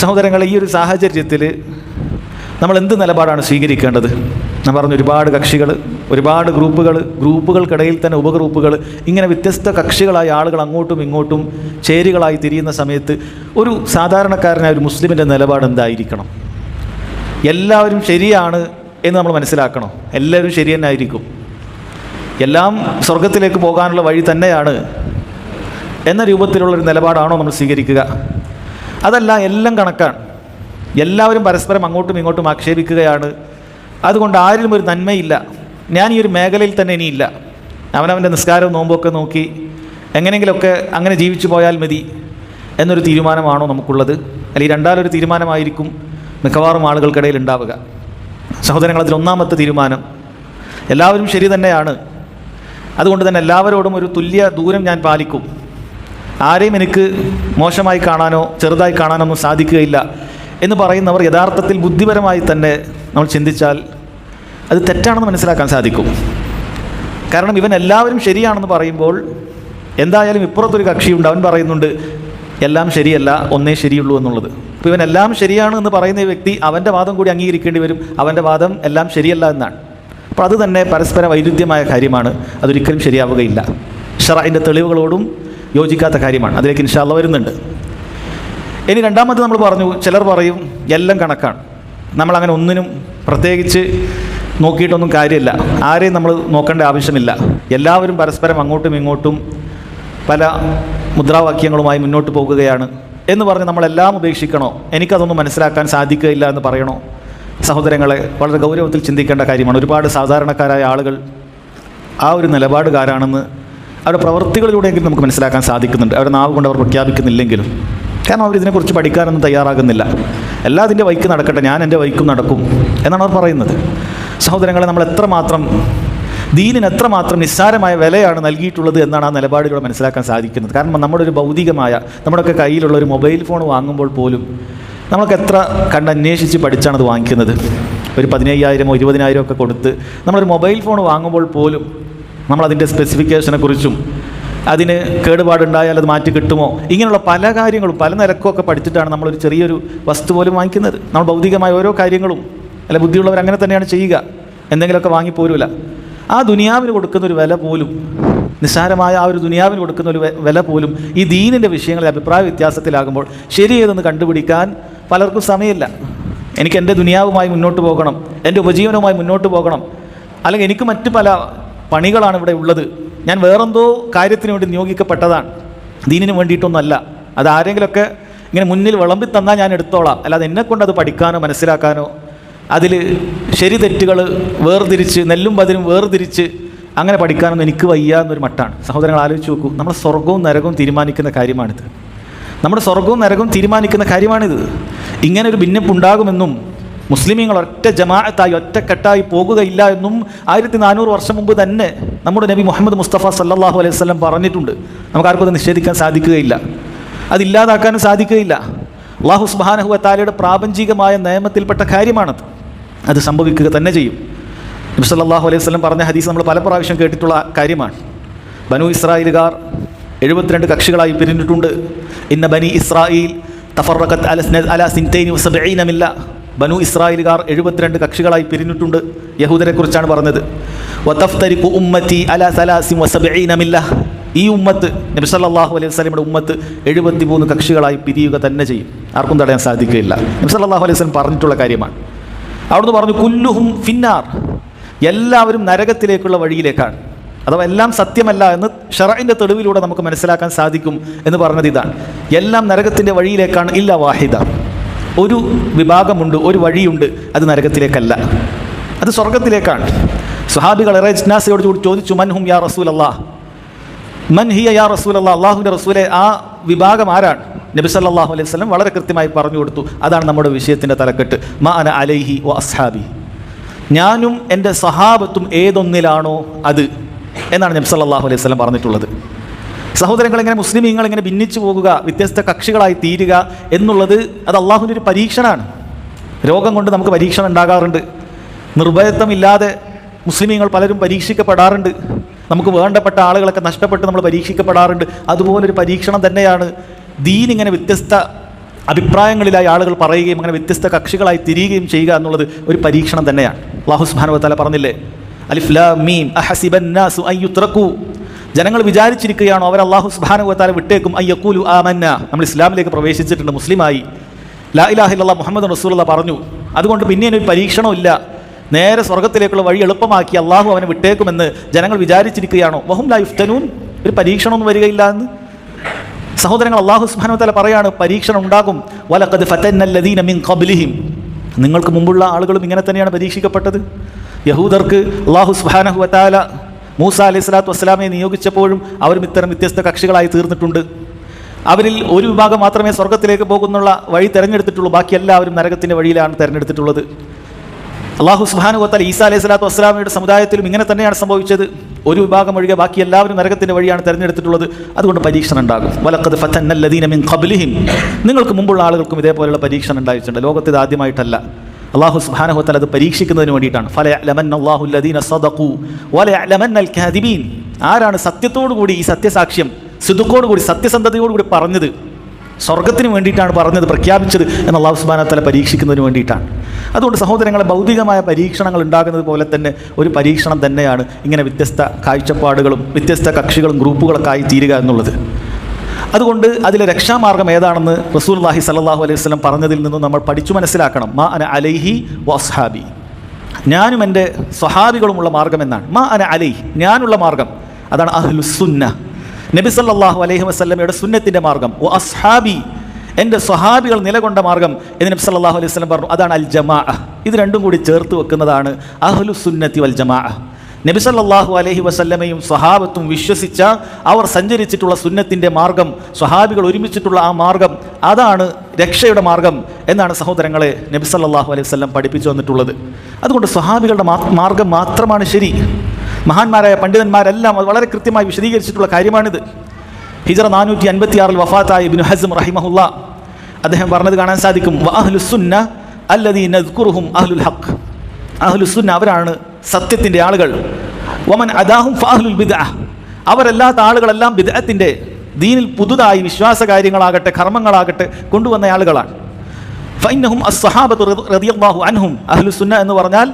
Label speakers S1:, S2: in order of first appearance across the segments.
S1: സഹോദരങ്ങളെ ഈ ഒരു സാഹചര്യത്തിൽ നമ്മൾ എന്ത് നിലപാടാണ് സ്വീകരിക്കേണ്ടത്? ഞാൻ പറഞ്ഞു ഒരുപാട് കക്ഷികൾ ഒരുപാട് ഗ്രൂപ്പുകൾ ഗ്രൂപ്പുകൾക്കിടയിൽ തന്നെ ഉപഗ്രൂപ്പുകൾ ഇങ്ങനെ വ്യത്യസ്ത കക്ഷികളായ ആളുകൾ അങ്ങോട്ടും ഇങ്ങോട്ടും ചേരികളായി തിരിയുന്ന സമയത്ത് ഒരു സാധാരണക്കാരനായ ഒരു മുസ്ലിമിന്റെ നിലപാട് എന്തായിരിക്കണം? എല്ലാവരും ശരിയാണ് എന്ന് നമ്മൾ മനസ്സിലാക്കണം. എല്ലാവരും ശരി തന്നെ ആയിരിക്കും. എല്ലാം സ്വർഗത്തിലേക്ക് പോകാനുള്ള വഴി തന്നെയാണ് എന്ന രൂപത്തിലുള്ളൊരു നിലപാടാണോ നമ്മൾ സ്വീകരിക്കുക? അതല്ല എല്ലാം കണക്കാണ്. എല്ലാവരും പരസ്പരം അങ്ങോട്ടും ഇങ്ങോട്ടും ആക്ഷേപിക്കുകയാണ്. അതുകൊണ്ട് ആരിലും ഒരു നന്മയില്ല. ഞാൻ ഈ ഒരു മേഖലയിൽ തന്നെ ഇനിയില്ല. അവനവന്റെ നിസ്കാരവും നോമ്പൊക്കെ നോക്കി എങ്ങനെയെങ്കിലുമൊക്കെ അങ്ങനെ ജീവിച്ചു പോയാൽ മതി എന്നൊരു തീരുമാനമാണോ നമുക്കുള്ളത്. അല്ലെങ്കിൽ രണ്ടാലൊരു തീരുമാനമായിരിക്കും മിക്കവാറും ആളുകൾക്കിടയിൽ ഉണ്ടാവുക. സഹോദരങ്ങൾ അതിലൊന്നാമത്തെ തീരുമാനം എല്ലാവരും ശരി തന്നെയാണ്. അതുകൊണ്ട് തന്നെ എല്ലാവരോടും ഒരു തുല്യ ദൂരം ഞാൻ പാലിക്കും. ആരെയും എനിക്ക് മോശമായി കാണാനോ ചെറുതായി കാണാനോ ഒന്നും സാധിക്കുകയില്ല എന്ന് പറയുന്നവർ യഥാർത്ഥത്തിൽ ബുദ്ധിപരമായി തന്നെ നമ്മൾ ചിന്തിച്ചാൽ അത് തെറ്റാണെന്ന് മനസ്സിലാക്കാൻ സാധിക്കും. കാരണം ഇവൻ എല്ലാവരും ശരിയാണെന്ന് പറയുമ്പോൾ എന്തായാലും ഇപ്പുറത്തൊരു കക്ഷിയുണ്ട്. അവൻ പറയുന്നുണ്ട് എല്ലാം ശരിയല്ല ഒന്നേ ശരിയുള്ളൂ എന്നുള്ളത്. അപ്പോൾ ഇവൻ എല്ലാം ശരിയാണ് എന്ന് പറയുന്ന വ്യക്തി അവന്റെ വാദം കൂടി അംഗീകരിക്കേണ്ടി വരും. അവന്റെ വാദം എല്ലാം ശരിയല്ല എന്നാണ്. അപ്പോൾ അത് തന്നെ പരസ്പര വൈരുദ്ധ്യമായ കാര്യമാണ്. അതൊരിക്കലും ശരിയാവുകയില്ല. ഷറൈന്റെ തെളിവുകളോടും യോജിക്കാത്ത കാര്യമാണ്. അതിലേക്ക് ഇൻഷാല്ല വരുന്നുണ്ട്. ഇനി രണ്ടാമത് നമ്മൾ പറഞ്ഞു ചിലർ പറയും എല്ലാം കണക്കാണ്. നമ്മളങ്ങനെ ഒന്നിനും പ്രത്യേകിച്ച് നോക്കിയിട്ടൊന്നും കാര്യമില്ല. ആരെയും നമ്മൾ നോക്കേണ്ട ആവശ്യമില്ല. എല്ലാവരും പരസ്പരം അങ്ങോട്ടും ഇങ്ങോട്ടും പല മുദ്രാവാക്യങ്ങളുമായി മുന്നോട്ട് പോകുകയാണ് എന്ന് പറഞ്ഞ് നമ്മളെല്ലാം ഉപേക്ഷിക്കണോ? എനിക്കതൊന്നും മനസ്സിലാക്കാൻ സാധിക്കുകയില്ല എന്ന് പറയണോ? സഹോദരങ്ങളെ വളരെ ഗൗരവത്തിൽ ചിന്തിക്കേണ്ട കാര്യമാണ്. ഒരുപാട് സാധാരണക്കാരായ ആളുകൾ ആ ഒരു നിലപാടുകാരാണെന്ന് അവരുടെ പ്രവൃത്തികളിലൂടെയെങ്കിലും നമുക്ക് മനസ്സിലാക്കാൻ സാധിക്കുന്നുണ്ട്. അവരുടെ നാവ് കൊണ്ട് അവർ പ്രഖ്യാപിക്കുന്നില്ലെങ്കിലും. കാരണം അവർ ഇതിനെക്കുറിച്ച് പഠിക്കാനൊന്നും തയ്യാറാകുന്നില്ല. എല്ലാ അതിന്റെ വൈക്ക് നടക്കട്ടെ ഞാൻ എന്റെ വൈക്കും നടക്കും എന്നാണ് അവർ പറയുന്നത്. സഹോദരങ്ങളെ നമ്മൾ എത്രമാത്രം ദീനിന് എത്രമാത്രം നിസ്സാരമായ വിലയാണ് നൽകിയിട്ടുള്ളത് എന്നാണ് ആ നിലപാടിലൂടെ മനസ്സിലാക്കാൻ സാധിക്കുന്നത്. കാരണം നമ്മുടെ ഒരു ഭൗതികമായ നമ്മുടെയൊക്കെ കയ്യിലുള്ള ഒരു മൊബൈൽ ഫോൺ വാങ്ങുമ്പോൾ പോലും നമുക്ക് എത്ര കണ്ടന്വേഷിച്ച് പഠിച്ചാണ് അത് വാങ്ങിക്കുന്നത്? ഒരു പതിനയ്യായിരമോ ഇരുപതിനായിരമോ ഒക്കെ കൊടുത്ത് നമ്മളൊരു മൊബൈൽ ഫോൺ വാങ്ങുമ്പോൾ പോലും നമ്മളതിന്റെ സ്പെസിഫിക്കേഷനെ കുറിച്ചും അതിന് കേടുപാടുണ്ടായാൽ അത് മാറ്റി കിട്ടുമോ? ഇങ്ങനെയുള്ള പല കാര്യങ്ങളും പല നിരക്കുമൊക്കെ പഠിച്ചിട്ടാണ് നമ്മളൊരു ചെറിയൊരു വസ്തു പോലും വാങ്ങിക്കുന്നത്. നമ്മൾ ഭൗതികമായ ഓരോ കാര്യങ്ങളും അല്ല ബുദ്ധിയുള്ളവർ അങ്ങനെ തന്നെയാണ് ചെയ്യുക. എന്തെങ്കിലുമൊക്കെ വാങ്ങിപ്പോരൂല ആ ദുനിയാവിന് കൊടുക്കുന്ന ഒരു വില പോലും നിസ്സാരമായ ആ ഒരു ദുനിയാവിന് കൊടുക്കുന്ന ഒരു വില പോലും ഈ ദീനിന്റെ വിഷയങ്ങളിൽ അഭിപ്രായ വ്യത്യാസത്തിലാകുമ്പോൾ ശരിയേതെന്ന് കണ്ടുപിടിക്കാൻ പലർക്കും സമയമില്ല. എനിക്ക് എന്റെ ദുനിയാവുമായി മുന്നോട്ട് പോകണം എന്റെ ഉപജീവനവുമായി മുന്നോട്ട് പോകണം. അല്ലെങ്കിൽ എനിക്ക് മറ്റ് പല പണികളാണ് ഇവിടെ ഉള്ളത്. ഞാൻ വേറെന്തോ കാര്യത്തിന് വേണ്ടി നിയോഗിക്കപ്പെട്ടതാണ്. ദീനിന് വേണ്ടിയിട്ടൊന്നുമല്ല അത് ആരെങ്കിലുമൊക്കെ ഇങ്ങനെ മുന്നിൽ വിളമ്പി തന്നാൽ ഞാൻ എടുത്തോളാം. അല്ലാതെ എന്നെക്കൊണ്ട് അത് പഠിക്കാനോ മനസ്സിലാക്കാനോ അതിൽ ശരി തെറ്റുകൾ വേർതിരിച്ച് നെല്ലും പതിരും വേർതിരിച്ച് അങ്ങനെ പഠിക്കാനൊന്നും എനിക്ക് വയ്യ എന്നൊരു മട്ടാണ്. സഹോദരങ്ങൾ ആലോചിച്ച് നോക്കൂ. നമ്മൾ സ്വർഗവും നരകവും തീരുമാനിക്കുന്ന കാര്യമാണിത്. നമ്മുടെ സ്വർഗവും നരകവും തീരുമാനിക്കുന്ന കാര്യമാണിത്. ഇങ്ങനെ ഒരു ഭിന്നിപ്പുണ്ടാകുമെന്നും മുസ്ലിമീങ്ങൾ ഒറ്റ ജമാഅത്തായി ഒറ്റക്കെട്ടായി പോകുകയില്ല എന്നും ആയിരത്തി നാനൂറ് വർഷം മുമ്പ് തന്നെ നമ്മുടെ നബി മുഹമ്മദ് മുസ്തഫ സല്ലാഹു അലൈഹി വസല്ലം പറഞ്ഞിട്ടുണ്ട്. നമുക്കാർക്കും അത് നിഷേധിക്കാൻ സാധിക്കുകയില്ല. അതില്ലാതാക്കാനും സാധിക്കുകയില്ല. അള്ളാഹു സുബാനഹു താലയുടെ പ്രാപഞ്ചികമായ നിയമത്തിൽപ്പെട്ട കാര്യമാണത്. അത് സംഭവിക്കുക തന്നെ ചെയ്യും. നബി സല്ലാഹു അലൈഹി വസല്ലം പറഞ്ഞ ഹദീസ് നമ്മൾ പല പ്രാവശ്യം കേട്ടിട്ടുള്ള കാര്യമാണ്. ബനു ഇസ്രായേലുകാർ എഴുപത്തിരണ്ട് കക്ഷികളായി പിരിഞ്ഞിട്ടുണ്ട്. ഇന്ന ബനി ഇസ്രായേൽ തഫറഖത്ത് അല സ്ന- അല സിൻതൈനി വസബഈന മില്ല. ബനു ഇസ്രായേലുകാർ എഴുപത്തിരണ്ട് കക്ഷികളായി പിരിഞ്ഞിട്ടുണ്ട്. യഹൂദരെ കുറിച്ചാണ് പറഞ്ഞത്. വതഫ്തരിഖു ഉമ്മത്തി അല സലാസിൻ വസബഈന മില്ല ഈ ഉമ്മത്ത് നബി സല്ലല്ലാഹു അലൈഹി വസ്ലമിയുടെ ഉമ്മത്ത് എഴുപത്തി മൂന്ന് കക്ഷികളായി പിരിയുക തന്നെ ചെയ്യും. ആർക്കും തടയാൻ സാധിക്കുകയില്ല. നബി സല്ലല്ലാഹു അലൈഹി വസ്ലം പറഞ്ഞിട്ടുള്ള കാര്യമാണ്. അവിടുന്ന് പറഞ്ഞു കുല്ലുഹും ഫിന്നാർ. എല്ലാവരും നരകത്തിലേക്കുള്ള വഴിയിലേക്കാണ്. അഥവാ എല്ലാം സത്യമല്ല എന്ന് ഷറൈന്റെ തെളിവിലൂടെ നമുക്ക് മനസ്സിലാക്കാൻ സാധിക്കും എന്ന് പറഞ്ഞത് ഇതാണ്. എല്ലാം നരകത്തിന്റെ വഴിയിലേക്കാണ്. ഇല്ല വാഹിദ. ഒരു വിഭാഗമുണ്ട് ഒരു വഴിയുണ്ട് അത് നരകത്തിലേക്കല്ല. അത് സ്വർഗത്തിലേക്കാണ് സുഹാബികൾ ഏറെ ചോദിച്ചു മൻഹും യാ റസൂൽ അള്ളാഹ് മൻ ഹിയ യാ റസൂൽ അള്ളാഹ് അള്ളാഹുവിന്റെ റസൂലെ ആ വിഭാഗം ആരാണ്? നബി സല്ലല്ലാഹു അലൈഹി വസല്ലം വളരെ കൃത്യമായി പറഞ്ഞു കൊടുത്തു. അതാണ് നമ്മുടെ വിഷയത്തിന്റെ തലക്കെട്ട്. മാ അന അലൈഹി വ അസ്ഹാബി. ഞാനും എന്റെ സഹാബത്തും ഏതൊന്നിലാണോ അത് എന്നാണ് നബി സല്ലല്ലാഹു അലൈഹി വസല്ലം പറഞ്ഞിട്ടുള്ളത്. സഹോദരങ്ങൾ ഇങ്ങനെ മുസ്ലിമീങ്ങൾ ഇങ്ങനെ ഭിന്നിച്ചു പോകുക വ്യത്യസ്ത കക്ഷികളായി തീരുക എന്നുള്ളത് അത് അള്ളാഹുവിന്റെ ഒരു പരീക്ഷണമാണ്. രോഗം കൊണ്ട് നമുക്ക് പരീക്ഷണം ഉണ്ടാകാറുണ്ട്. നിർഭയത്വമില്ലാതെ മുസ്ലിമീങ്ങൾ പലരും പരീക്ഷിക്കപ്പെടാറുണ്ട്. നമുക്ക് വേണ്ടപ്പെട്ട ആളുകളൊക്കെ നഷ്ടപ്പെട്ട് നമ്മൾ പരീക്ഷിക്കപ്പെടാറുണ്ട്. അതുപോലൊരു പരീക്ഷണം തന്നെയാണ് ദീൻ ഇങ്ങനെ വ്യത്യസ്ത അഭിപ്രായങ്ങളിലായി ആളുകൾ പറയുകയും അങ്ങനെ വ്യത്യസ്ത കക്ഷികളായി തിരിയുകയും ചെയ്യുക എന്നുള്ളത് ഒരു പരീക്ഷണം തന്നെയാണ്. അള്ളാഹു സുബ്ഹാനഹു പറഞ്ഞില്ലേ? അലിഫ് ലാ മീം അഹസിബൻ ജനങ്ങൾ വിചാരിച്ചിരിക്കുകയാണോ അവർ അള്ളാഹു സുബ്ഹാനഹു വതആല വിട്ടേക്കും അയ്യക്കൂലു ആമന്ന. നമ്മൾ ഇസ്ലാമിലേക്ക് പ്രവേശിച്ചിട്ടുണ്ട് മുസ്ലിമായി. ലാ ഇലാഹ ഇല്ലല്ലാഹ് മുഹമ്മദ് റസൂലുള്ള പറഞ്ഞു. അതുകൊണ്ട് പിന്നെ ഒരു പരീക്ഷണമില്ല നേരെ സ്വർഗത്തിലേക്കുള്ള വഴി എളുപ്പമാക്കി അള്ളാഹു അവനെ വിട്ടേക്കുമെന്ന് ജനങ്ങൾ വിചാരിച്ചിരിക്കുകയാണോ? വഹും ലാ യുഫ്തനൂൻ. ഒരു പരീക്ഷണമൊന്നും വരികയില്ല എന്ന്. സഹോദരങ്ങൾ അള്ളാഹു സുബ്ഹാനഹു വതആല പറയാണ് പരീക്ഷണം ഉണ്ടാകും. വലഖദ് ഫതന്നല്ലദീന മിൻ ഖബ്ലിഹിം. നിങ്ങൾക്ക് മുമ്പുള്ള ആളുകളും ഇങ്ങനെ തന്നെയാണ് പരീക്ഷിക്കപ്പെട്ടത്. യഹൂദർക്ക് അള്ളാഹു സുബ്ഹാനഹു വതആല മൂസ അലൈഹി സ്വലാത്തു വസ്സലാമെ നിയോഗിച്ചപ്പോഴും അവരും ഇത്തരം വ്യത്യസ്ത കക്ഷികളായി തീർന്നിട്ടുണ്ട്. അവരിൽ ഒരു വിഭാഗം മാത്രമേ സ്വർഗത്തിലേക്ക് പോകുന്നുള്ള വഴി തിരഞ്ഞെടുത്തിട്ടുള്ളൂ. ബാക്കി എല്ലാവരും നരകത്തിന്റെ വഴിയിലാണ് തിരഞ്ഞെടുത്തിട്ടുള്ളത്. അള്ളാഹു സുബാനു വത്താൽ ഈസാ അലൈഹി സ്വലാത്തു വസ്സലാമയുടെ സമുദായത്തിലും ഇങ്ങനെ തന്നെയാണ് സംഭവിച്ചത്. ഒരു വിഭാഗം ഒഴികെ ബാക്കി എല്ലാവരും നരകത്തിന്റെ വഴിയാണ് തിരഞ്ഞെടുത്തിട്ടുള്ളത്. അതുകൊണ്ട് പരീക്ഷണം ഉണ്ടാകും. വലക്കത് ഫത്തന്നല്ലദീന മിൻ ഖബ്ലിഹിം. നിങ്ങൾക്ക് മുമ്പുള്ള ആളുകൾക്കും ഇതേപോലെയുള്ള പരീക്ഷണം ഉണ്ടായിട്ടുണ്ട്. ലോകത്ത് ഇത് ആദ്യമായിട്ടല്ല. അള്ളാഹു സുബ്ഹാനഹു വതആല അത് പരീക്ഷിക്കുന്നതിന് വേണ്ടിയിട്ടാണ്. ഫലയഅലമന്ന അല്ലാഹു അല്ലദീന സദഖു ആരാണ് സത്യത്തോടു കൂടി ഈ സത്യസാക്ഷ്യം സിദുക്കോടുകൂടി കൂടി സത്യസന്ധതയോട് കൂടി പറഞ്ഞത്? സ്വർഗത്തിന് വേണ്ടിയിട്ടാണ് പറഞ്ഞത് പ്രഖ്യാപിച്ചത് എന്ന് അള്ളാഹു സുബ്ഹാനഹു തല പരീക്ഷിക്കുന്നതിന് വേണ്ടിയിട്ടാണ്. അതുകൊണ്ട് സഹോദരങ്ങളെ ഭൗതികമായ പരീക്ഷണങ്ങൾ ഉണ്ടാകുന്നത് പോലെ തന്നെ ഒരു പരീക്ഷണം തന്നെയാണ് ഇങ്ങനെ വ്യത്യസ്ത കാഴ്ചപ്പാടുകളും വ്യത്യസ്ത കക്ഷികളും ഗ്രൂപ്പുകളൊക്കെ ആയി തീരുക എന്നുള്ളത്. അതുകൊണ്ട് അതിലെ രക്ഷാമാർഗം ഏതാണെന്ന് റസൂൽ അള്ളാഹി സല്ലാഹു അലൈഹി വസ്ലം പറഞ്ഞതിൽ നിന്നും നമ്മൾ പഠിച്ചു മനസ്സിലാക്കണം. മാ അന അലൈഹി വസ്ഹാബി ഞാനും എന്റെ സ്വഹാബികളുമുള്ള മാർഗം എന്നാണ്. മാ അന അലൈഹി ഞാനുള്ള മാർഗം. അതാണ് അഹ്ലുസുന്ന നബി സല്ലാഹു അലൈഹി വസ്ലമയുടെ സുന്നത്തിന്റെ മാർഗം. ഓ അസ്ഹാബി എന്റെ സ്വഹാബികൾ നിലകൊണ്ട മാർഗം എന്ന് നബി സല്ലാഹു അലൈഹി വസല്ലം പറഞ്ഞു. അതാണ് അൽ ജമാ ഇത് രണ്ടും കൂടി ചേർത്ത് വെക്കുന്നതാണ് അഹ്ലുസുന്നത്തി വൽ ജമാ നബി അലഹി വസല്ലമയും സ്വഹാബത്തും വിശ്വസിച്ച അവർ സഞ്ചരിച്ചിട്ടുള്ള സുന്നത്തിന്റെ മാർഗം സ്വഹാബികൾ ഒരുമിച്ചിട്ടുള്ള ആ മാർഗം അതാണ് രക്ഷയുടെ മാർഗം എന്നാണ് സഹോദരങ്ങളെ നബിസല്ലാഹു അലൈഹി വസല്ലം പഠിപ്പിച്ചു വന്നിട്ടുള്ളത് അതുകൊണ്ട് സ്വഹാബികളുടെ മാർഗം മാത്രമാണ് ശരി. മഹാന്മാരായ പണ്ഡിതന്മാരെല്ലാം വളരെ കൃത്യമായി വിശദീകരിച്ചിട്ടുള്ള കാര്യമാണിത്. ഹിജറ നാനൂറ്റി അൻപത്തി ആറിൽ വഫാത്തായ ഇബ്നു ഹസം റഹിമഹുല്ല അദ്ദേഹം പറഞ്ഞത് കാണാൻ സാധിക്കും അഹ്ലുസുന്ന അല്ലദീ നദ്കുറുഹും അഹ്ലുൽ ഹഖ്. അഹ്ലുസുന്ന അവരാണ് സത്യത്തിന്റെ ആളുകൾ. ഒമൻ അദാഹും ഫാഹുൽ ബിദ അവരല്ലാത്ത ആളുകളെല്ലാം ബിദ്അത്തിന്റെ ദീനിൽ പുതുതായി വിശ്വാസ കാര്യങ്ങളാകട്ടെ കർമ്മങ്ങളാകട്ടെ കൊണ്ടുവന്ന ആളുകളാണ്. ഫൈനഹും അസ്സഹാബത്തു റളിയല്ലാഹു അൻഹും അഹ്ലുസുന്ന എന്ന് പറഞ്ഞാൽ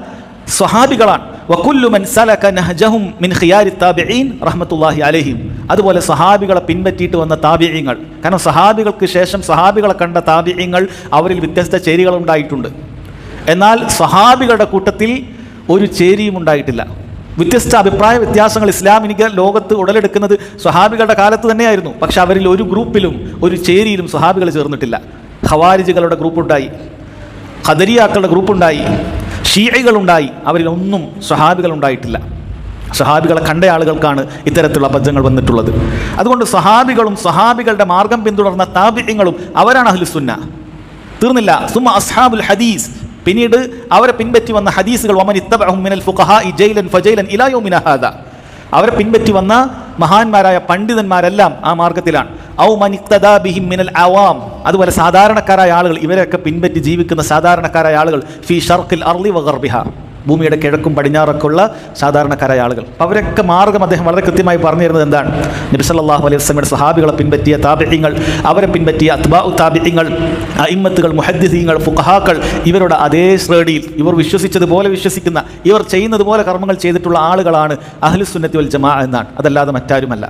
S1: സ്വഹാബികളാണ്. വകുല്ലു മൻ സലക നഹജഹും മിൻ ഖിയാരി താബിഈൻ റഹ്മത്തുള്ളാഹി അലൈഹിം. അതുപോലെ സഹാബികളെ പിൻപറ്റിയിട്ട് വന്ന താബിഈങ്ങൾ. കാരണം സഹാബികൾക്ക് ശേഷം സഹാബികളെ കണ്ട താബിഈങ്ങൾ അവരിൽ വ്യത്യസ്ത ചേരികളുണ്ടായിട്ടുണ്ട്. എന്നാൽ സഹാബികളുടെ കൂട്ടത്തിൽ ഒരു ചേരിയും ഉണ്ടായിട്ടില്ല. വ്യത്യസ്ത അഭിപ്രായ വ്യത്യാസങ്ങൾ ഇസ്ലാം എനിക്ക് ലോകത്ത് ഉടലെടുക്കുന്നത് സ്വഹാബികളുടെ കാലത്ത് തന്നെയായിരുന്നു. പക്ഷെ അവരിൽ ഒരു ഗ്രൂപ്പിലും ഒരു ചേരിയിലും സ്വഹാബികൾ ചേർന്നിട്ടില്ല. ഖവാരിജുകളുടെ ഗ്രൂപ്പുണ്ടായി. ഖദരിയാക്കളുടെ ഗ്രൂപ്പുണ്ടായി. ഷീഐകളുണ്ടായി അവരിലൊന്നും സ്വഹാബികൾ ഉണ്ടായിട്ടില്ല. സ്വഹാബികളെ കണ്ട ആളുകൾക്കാണ് ഇത്തരത്തിലുള്ള അബദ്ധങ്ങൾ വന്നിട്ടുള്ളത്. അതുകൊണ്ട് സ്വഹാബികളും സ്വഹാബികളുടെ മാർഗം പിന്തുടർന്ന താപര്യങ്ങളും അവരാണ് അഹ്ലുസുന്ന. തീർന്നില്ല. സുമ അസ്ഹാബുൽ ഹദീസ്. പിന്നീട് അവരെ പിൻപറ്റി വന്ന ഹദീസുകൾ ഫജൈലൻ അവരെ പിൻപറ്റി വന്ന മഹാന്മാരായ പണ്ഡിതന്മാരെല്ലാം ആ മാർഗത്തിലാണ്. ഔ മൻ മിനൽ അവാം. അതുപോലെ സാധാരണക്കാരായ ആളുകൾ ഇവരെയൊക്കെ പിൻപറ്റി ജീവിക്കുന്ന സാധാരണക്കാരായ ആളുകൾ ഫി ഷർഖിൽ അർളി വഗർബിഹ ഭൂമിയുടെ കിഴക്കും പടിഞ്ഞാറൊക്കെയുള്ള സാധാരണക്കാരായ ആളുകൾ. അവരൊക്കെ മാർഗം അദ്ദേഹം വളരെ കൃത്യമായി പറഞ്ഞു തരുന്നത് എന്താണ്? നബി സല്ലല്ലാഹു അലൈഹി വസ്ലമിയുടെ സഹാബികളെ പിൻപറ്റിയ താബിഈങ്ങൾ അവരെ പിൻപറ്റിയ അത്ബാ താപിഹ്യങ്ങൾ അയിമത്തുകൾ മുഹദ്ദിസീങ്ങൾ ഫുഖഹാക്കൾ ഇവരുടെ അതേ ശ്രേണിയിൽ ഇവർ വിശ്വസിച്ചതുപോലെ വിശ്വസിക്കുന്ന ഇവർ ചെയ്യുന്നതുപോലെ കർമ്മങ്ങൾ ചെയ്തിട്ടുള്ള ആളുകളാണ് അഹ്ലുസുന്നത്തി വൽ ജമാ എന്നാണ്. അതല്ലാതെ മറ്റാരുമല്ല.